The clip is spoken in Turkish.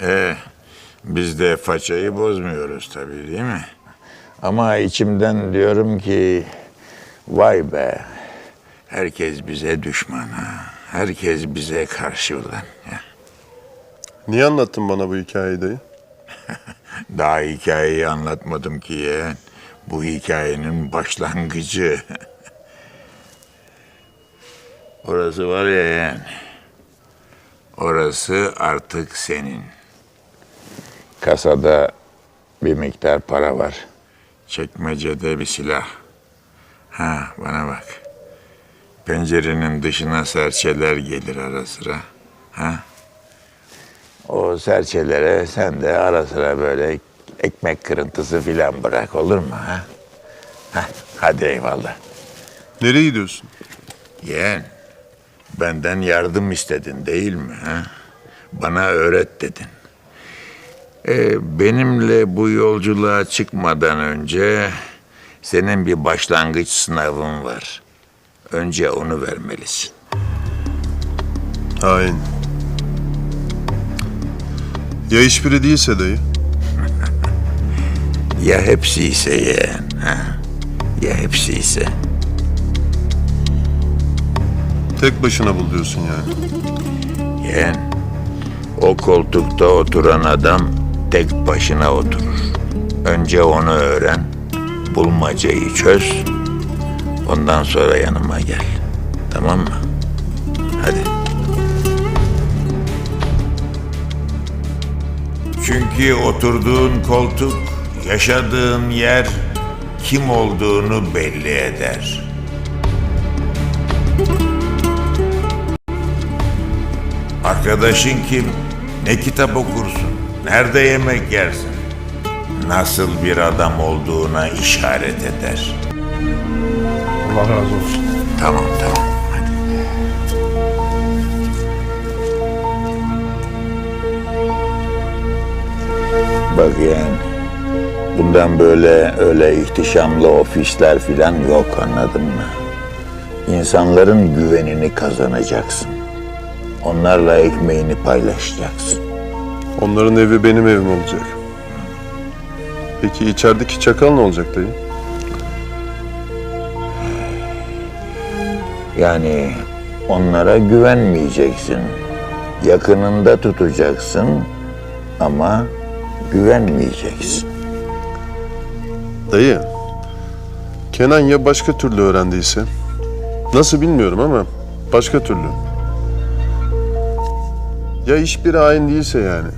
Ee, biz de façayı bozmuyoruz tabii değil mi? Ama içimden diyorum ki vay be herkes bize düşman ha. Herkes bize karşı ulan. Ya. Niye anlattın bana bu hikayeyi dayı? Daha hikayeyi anlatmadım ki yeğen. Bu hikayenin başlangıcı. Orası var ya yeğen. Orası artık senin. Kasada bir miktar para var. Çekmecede bir silah. Ha bana bak. Pencerenin dışına serçeler gelir ara sıra. Ha? O serçelere sen de ara sıra böyle ekmek kırıntısı filan bırak olur mu ha? Hah, hadi eyvallah. Nereye gidiyorsun? Yeğen, benden yardım istedin değil mi? Ha? Bana öğret dedin. Ee, benimle bu yolculuğa çıkmadan önce senin bir başlangıç sınavın var. Önce onu vermelisin. Hain. Ya hiçbiri değilse dayı? Ya hepsi ise yeğen, ha? Ya hepsi ise. Tek başına bul diyorsun yani. Yeğen, o koltukta oturan adam tek başına oturur. Önce onu öğren, bulmacayı çöz, ondan sonra yanıma gel. Tamam mı? Hadi. Çünkü oturduğun koltuk, yaşadığın yer kim olduğunu belli eder. Arkadaşın kim? Ne kitap okursun? Nerede yemek yersin? Nasıl bir adam olduğuna işaret eder. Allah razı olsun. Tamam tamam. Hadi. Bak yani. Bundan böyle öyle ihtişamlı ofisler filan yok anladın mı? İnsanların güvenini kazanacaksın. Onlarla ekmeğini paylaşacaksın. Onların evi benim evim olacak. Peki içerideki çakal ne olacak dayı? Yani onlara güvenmeyeceksin. Yakınında tutacaksın ama güvenmeyeceksin. Dayı, Kenan ya başka türlü öğrendiyse? Nasıl bilmiyorum ama başka türlü. Ya hiçbir hain değilse yani.